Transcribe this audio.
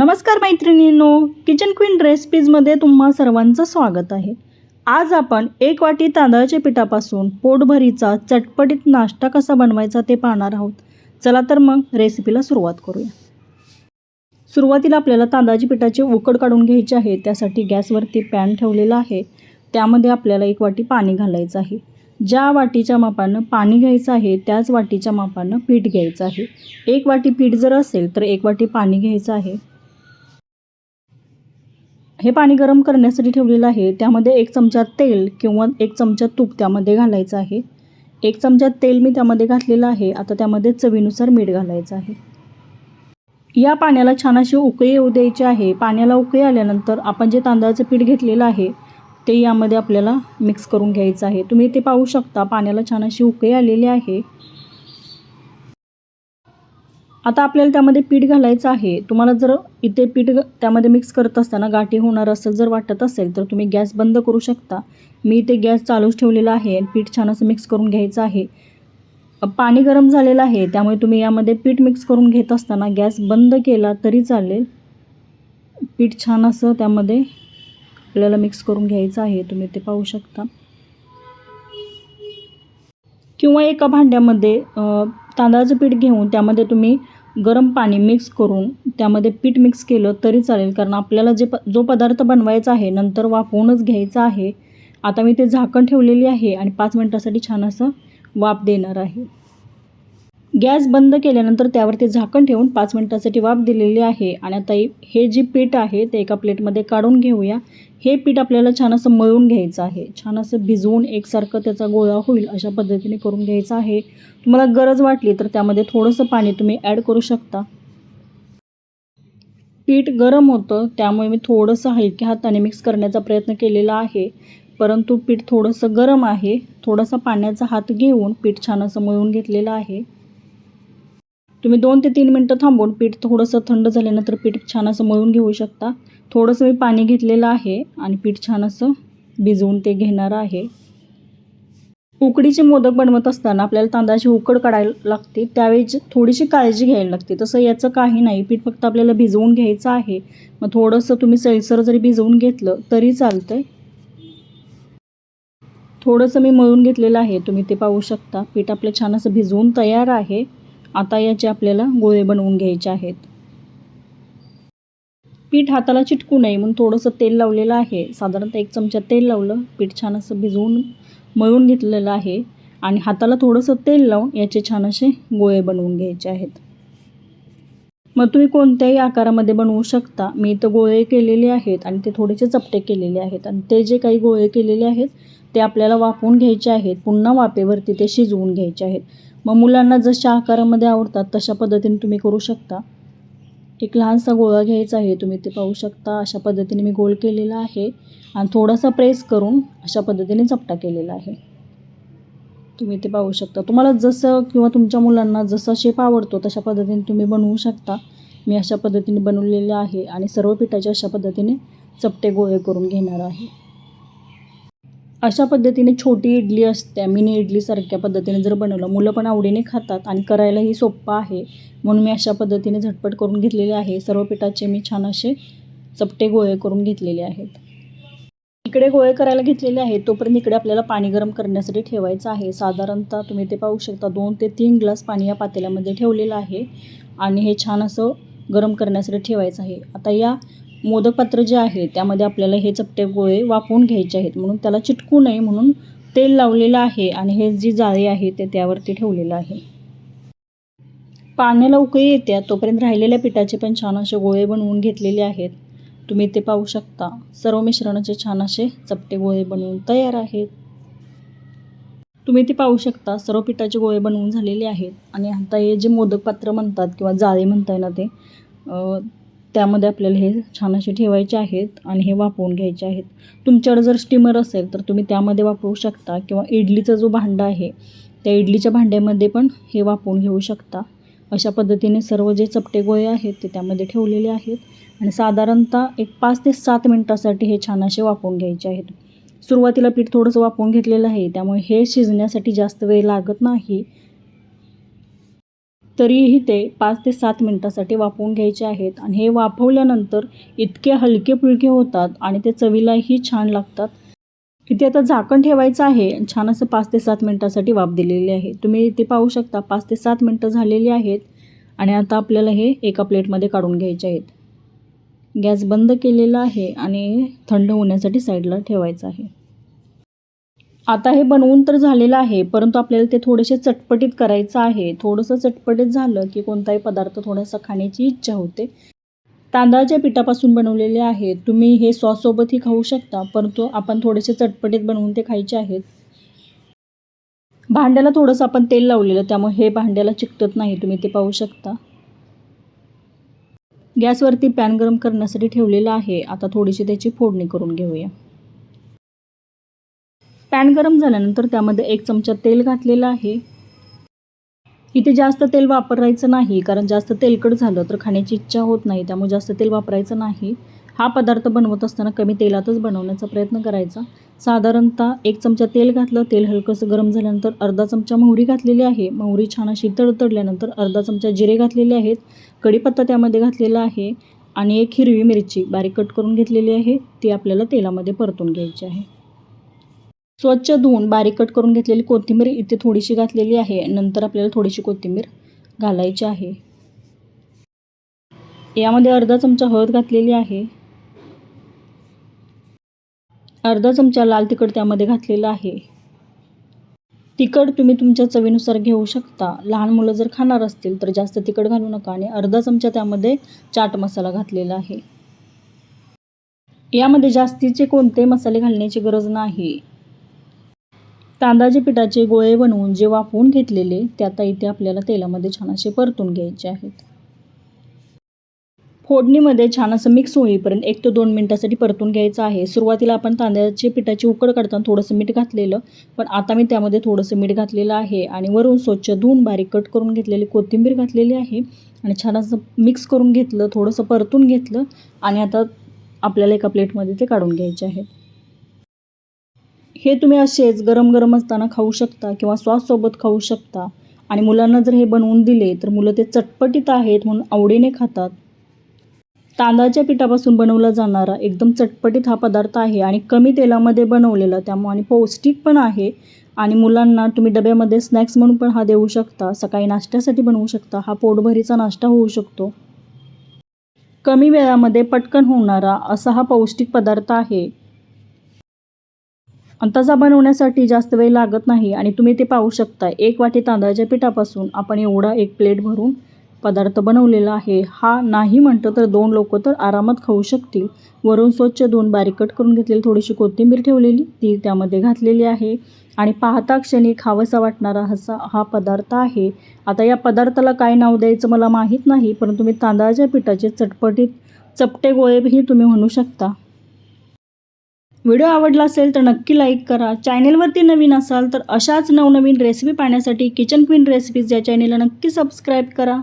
नमस्कार मैत्रिणींनो kitchen queen रेसिपीजमध्ये तुम्हा सर्वांचं स्वागत आहे. आज आपण एक वाटी तांदळाच्या पिठापासून पोटभरीचा चटपटीत नाश्ता कसा बनवायचा ते पाहणार आहोत. चला तर मग रेसिपीला सुरुवात करूया. सुरुवातीला आपल्याला तांदळाच्या पिठाची उकड काढून घ्यायची आहे त्यासाठी गॅसवरती पॅन ठेवलेला आहे. त्यामध्ये आपल्याला एक वाटी पाणी घालायचं आहे. ज्या वाटीच्या मापानं पाणी घ्यायचं आहे त्याच वाटीच्या मापानं पीठ घ्यायचं आहे. एक वाटी पीठ जर असेल तर एक वाटी पाणी घ्यायचं आहे. हे पाणी गरम करण्यासाठी ठेवलेलं आहे. त्यामध्ये एक चमचा तेल किंवा एक चमचा तूप त्यामध्ये घालायचं आहे. एक चमचा तेल मी त्यामध्ये घातलेलं आहे. आता त्यामध्ये चवीनुसार मीठ घालायचं आहे. या पाण्याला छान अशी उकळी येऊ द्यायची आहे. पाण्याला उकळी आल्यानंतर आपण जे तांदळाचं पीठ घेतलेलं आहे ते यामध्ये आपल्याला मिक्स करून घ्यायचं आहे. तुम्ही ते पाहू शकता. पाण्याला छान अशी उकळी आलेली आहे. आता आपल्याला त्यामध्ये पीठ घालायचं आहे. तुम्हाला जर इथे पीठ ग- त्यामध्ये मिक्स करत असताना गाठी होणार असेल जर वाटत असेल तर तुम्ही गॅस बंद करू शकता. मी इथे गॅस चालूच ठेवलेला आहे आणि पीठ छान असं मिक्स करून घ्यायचं आहे. पाणी गरम झालेलं आहे त्यामुळे तुम्ही यामध्ये पीठ मिक्स करून घेत असताना गॅस बंद केला तरी चालेल. पीठ छान असं त्यामध्ये आपल्याला मिक्स करून घ्यायचं आहे तुम्ही ते पाहू शकता. किंवा एका भांड्यामध्ये तांदळाचं पीठ घेऊन त्यामध्ये तुम्ही गरम पाणी मिक्स करून त्यामध्ये पीठ मिक्स केलं तरी चालेल. कारण आपल्याला जे प जो पदार्थ बनवायचा आहे नंतर वाफवूनच घ्यायचा आहे. आता मी ते झाकण ठेवलेली आहे आणि पाच मिनटासाठी छान असं वाफ देणार आहे. गॅस बंद केल्यानंतर त्यावरती झाकण ठेवून पाच मिनटासाठी वाफ दिलेली आहे. आणि आता हे- हे जे पीठ आहे ते एका प्लेटमध्ये काढून घेऊया. हे पीठ आपल्याला छान असं मळून घ्यायचं आहे. छान असं भिजवून एकसारखं त्याचा गोळा होईल अशा पद्धतीने करून घ्यायचं आहे. तुम्हाला गरज वाटली तर त्यामध्ये थोडंसं पाणी तुम्ही ॲड करू शकता. पीठ गरम होतं त्यामुळे मी थोडंसं हलक्या हाताने मिक्स करण्याचा प्रयत्न केलेला आहे. परंतु पीठ थोडंसं गरम आहे. थोडासा पाण्याचा हात घेऊन पीठ छान असं मळून घेतलेलं आहे. तुम्ही दोन ते तीन मिनटं थांबून पीठ थोडंसं थंड झाल्यानंतर पीठ छान असं मळून घेऊ शकता. थोडंसं मी पाणी घेतलेलं आहे आणि पीठ छान असं भिजवून ते घेणार आहे. उकडीचे मोदक बनवत असताना आपल्याला तांदळाची उकड काढायला लागते. त्यावेळी थोडीशी काळजी घ्यायला लागते. तसं याचं काही नाही. पीठ फक्त आपल्याला भिजवून घ्यायचं आहे. मग थोडंसं तुम्ही सैलसर जरी भिजवून घेतलं तरी चालतंय. थोडंसं मी मळून घेतलेलं आहे. तुम्ही ते पाहू शकता. पीठ आपलं छान असं भिजवून तयार आहे. आता याचे आपल्याला गोळे बनवून घ्यायचे आहेत. पीठ हाताला चिटकू नये म्हणून थोडंसं तेल लावलेलं आहे. साधारणतः एक चमचा तेल लावलं पीठ छान असं भिजवून मळून घेतलेलं आहे आणि हाताला थोडंसं तेल लावून याचे छान असे गोळे बनवून घ्यायचे आहेत. मग तुम्ही कोणत्याही आकारामध्ये बनवू शकता. मी इथं गोळे केलेले आहेत आणि ते थोडेसे चपटे केलेले आहेत आणि ते जे काही गोळे केलेले आहेत ते आपल्याला वाफवून घ्यायचे आहेत. पुन्हा वाफेवरती ते शिजवून घ्यायचे आहेत. मग मुलांना जशा आकारामध्ये आवडतात तशा पद्धतीने तुम्ही करू शकता. एक लहानसा गोळा घ्यायचा आहे तुम्ही ते पाहू शकता. अशा पद्धतीने मी गोल केलेला आहे आणि थोडासा प्रेस करून अशा पद्धतीने चपटा केलेला आहे. तुम्ही ते पाहू शकता. तुम्हाला जसं किंवा तुमच्या मुलांना जसा शेप आवडतो तशा पद्धतीने तुम्ही बनवू शकता. मी अशा पद्धतीने बनवलेले आहे आणि सर्व पिठाचे अशा पद्धतीने चपटे गोळे करून घेणार आहे. अशा पद्धतीने छोटी इडली असते मिनी इडलीसारख्या पद्धतीने जर बनवलं मुलं पण आवडीने खातात आणि करायलाही सोपं आहे. म्हणून मी अशा पद्धतीने झटपट करून घेतलेले आहे. सर्व पिठाचे मी छान असे चपटे गोळे करून घेतलेले आहेत. इकडे गोळे करायला घेतलेले आहेत तोपर्यंत इकडे आपल्याला पाणी गरम करण्यासाठी ठेवायचं आहे. साधारणतः तुम्ही ते पाहू शकता दोन ते तीन ग्लास पाणी या पातेल्यामध्ये ठेवलेलं आहे आणि हे छान असं गरम करण्यासाठी ठेवायचं आहे. आता या मोदकपात्र जे आहे त्यामध्ये आपल्याला हे चपटे गोळे वापरून घ्यायचे आहेत. म्हणून त्याला चिटकू नये म्हणून तेल लावलेलं आहे आणि हे जी जाळी आहे ते त्यावरती ठेवलेलं आहे. पाण्याला उकळी येत्या तोपर्यंत राहिलेल्या पिठाचे पण छान असे गोळे बनवून घेतलेले आहेत. तुम्ही ते पाहू शकता. सर्व मिश्रणाचे छान असे चपटे गोळे बनवून तयार आहेत. तुम्ही ते पाहू शकता. सर्व पिठाचे गोळे बनवून झालेले आहेत. आणि आता हे जे मोदक पात्र म्हणतात किंवा जाळे म्हणताय ना ते त्यामध्ये आपल्याला हे छान असे ठेवायचे आहेत आणि हे वापरून घ्यायचे आहेत. तुमच्याकडे जर स्टीमर असेल तर तुम्ही त्यामध्ये वापरू शकता किंवा इडलीचा जो भांडा आहे त्या इडलीच्या भांड्यामध्ये पण हे वापरून घेऊ शकता. अशा पद्धतीने सर्व जे चपटे गोळे आहेत ते त्यामध्ये ठेवलेले आहेत आणि साधारणतः एक पाच ते सात मिनटासाठी हे छान असे वापरून घ्यायचे आहेत. सुरुवातीला पीठ थोडंसं वापरून घेतलेलं आहे त्यामुळे हे शिजण्यासाठी जास्त वेळ लागत नाही. तरीही ते पाच ते सात मिनटासाठी वाफवून घ्यायचे आहेत आणि हे वाफवल्यानंतर इतके हलके फुलके होतात आणि ते चवीलाही छान लागतात. इथे आता झाकण ठेवायचं आहे छान असं पाच ते सात मिनटासाठी वाफ दिलेली आहे. तुम्ही इथे पाहू शकता पाच ते सात मिनटं झालेली आहेत आणि आता आपल्याला हे एका प्लेटमध्ये काढून घ्यायचे आहेत. गॅस बंद केलेला आहे आणि थंड होण्यासाठी साईडला ठेवायचं आहे. आता हे बनवून तर झालेलं आहे परंतु आपल्याला ते थोडेसे चटपटीत करायचं आहे. थोडंसं चटपटीत झालं की कोणताही पदार्थ थोडासा खाण्याची इच्छा होते. तांदळाच्या पिठापासून बनवलेले आहे तुम्ही हे सॉससोबतही खाऊ शकता परंतु आपण थोडेसे चटपटीत बनवून ते खायचे आहेत. भांड्याला थोडंसं आपण तेल लावलेलं त्यामुळे हे भांड्याला चिकटत नाही. तुम्ही ते पाहू शकता. गॅसवरती पॅन गरम करण्यासाठी ठेवलेलं आहे. आता थोडीशी त्याची फोडणी करून घेऊया. पॅन गरम झाल्यानंतर त्यामध्ये एक चमचा तेल घातलेलं आहे. इथे जास्त तेल वापरायचं नाही कारण जास्त तेलकट झालं तर खाण्याची इच्छा होत नाही त्यामुळे जास्त तेल वापरायचं नाही. हा पदार्थ बनवत असताना कमी तेलातच बनवण्याचा प्रयत्न करायचा. साधारणतः एक चमचा तेल घातलं तेल हलकंसं गरम झाल्यानंतर अर्धा चमचा मोहरी घातलेली आहे. मोहरी छान अशी तडतडल्यानंतर अर्धा चमचा जिरे घातलेले आहेत. कढीपत्ता त्यामध्ये घातलेला आहे आणि एक हिरवी मिरची बारीक कट करून घेतलेली आहे. ती आपल्याला तेलामध्ये परतून घ्यायची आहे. स्वच्छ धुवून बारीक कट करून घेतलेली कोथिंबीर इथे थोडीशी घातलेली आहे. नंतर आपल्याला थोडीशी कोथिंबीर घालायची आहे. यामध्ये अर्धा चमचा हळद घातलेली आहे. अर्धा चमचा लाल तिखट त्यामध्ये घातलेला आहे. तिखट तुम्ही तुमच्या चवीनुसार घेऊ शकता. लहान मुलं जर खाणार असतील तर जास्त तिखट घालू नका आणि अर्धा चमचा त्यामध्ये चाट मसाला घातलेला आहे. यामध्ये जास्तीचे कोणते मसाले घालण्याची गरज नाही. तांदळाच्या पिठाचे गोळे बनवून जे वाफवून घेतलेले ते आता इथे आपल्याला तेलामध्ये छान असे परतून घ्यायचे आहेत. फोडणीमध्ये छान असं मिक्स होईपर्यंत एक ते दोन मिनटासाठी परतून घ्यायचं आहे. सुरुवातीला आपण तांदळाची पिठाची उकड काढताना थोडंसं मीठ घातलेलं पण आता मी त्यामध्ये थोडंसं मीठ घातलेलं आहे आणि वरून स्वच्छ धुवून बारीक कट करून घेतलेली कोथिंबीर घातलेली आहे आणि छान असं मिक्स करून घेतलं थोडंसं परतून घेतलं आणि आता आपल्याला एका प्लेटमध्ये ते काढून घ्यायचे आहे हे तुम्ही असेच गरम गरम असताना खाऊ शकता किंवा सॉससोबत खाऊ शकता. आणि मुलांना जर हे बनवून दिले तर मुलं ते चटपटीत आहेत म्हणून आवडीने खातात. तांदळाच्या पिठापासून बनवला जाणारा एकदम चटपटीत हा पदार्थ आहे आणि कमी तेलामध्ये बनवलेला त्यामुळे आणि पौष्टिक पण आहे. आणि मुलांना तुम्ही डब्यामध्ये स्नॅक्स म्हणून पण हा देऊ शकता. सकाळी नाश्त्यासाठी बनवू शकता. हा पोटभरीचा नाश्ता होऊ शकतो. कमी वेळामध्ये पटकन होणारा असा हा पौष्टिक पदार्थ आहे. तसा बनवण्यासाठी जास्त वेळ लागत नाही आणि तुम्ही ते पाहू शकता एक वाटी तांदळाच्या पिठापासून आपण एवढा एक प्लेट भरून पदार्थ बनवलेला आहे. हा नाही म्हणतं तर दोन लोक तर आरामात खाऊ शकतील. वरून स्वच्छ दोन बारीक कट करून घेतलेली थोडीशी कोथिंबीर ठेवलेली ती त्यामध्ये घातलेली आहे. आणि पाहता क्षणी खावंसा वाटणारा असा हा पदार्थ आहे. आता या पदार्थाला काय नाव द्यायचं मला माहीत नाही परंतु मी तांदळाच्या पिठाचे चटपटीत चपटे गोळेही तुम्ही म्हणू शकता. व्हिडिओ आवडला असेल तर नक्की लाईक करा. चॅनेलवरती नवीन असाल तर अशाच नवनवीन रेसिपी पाहण्यासाठी किचन क्वीन रेसिपीज या चॅनेलला नक्की सबस्क्राईब करा.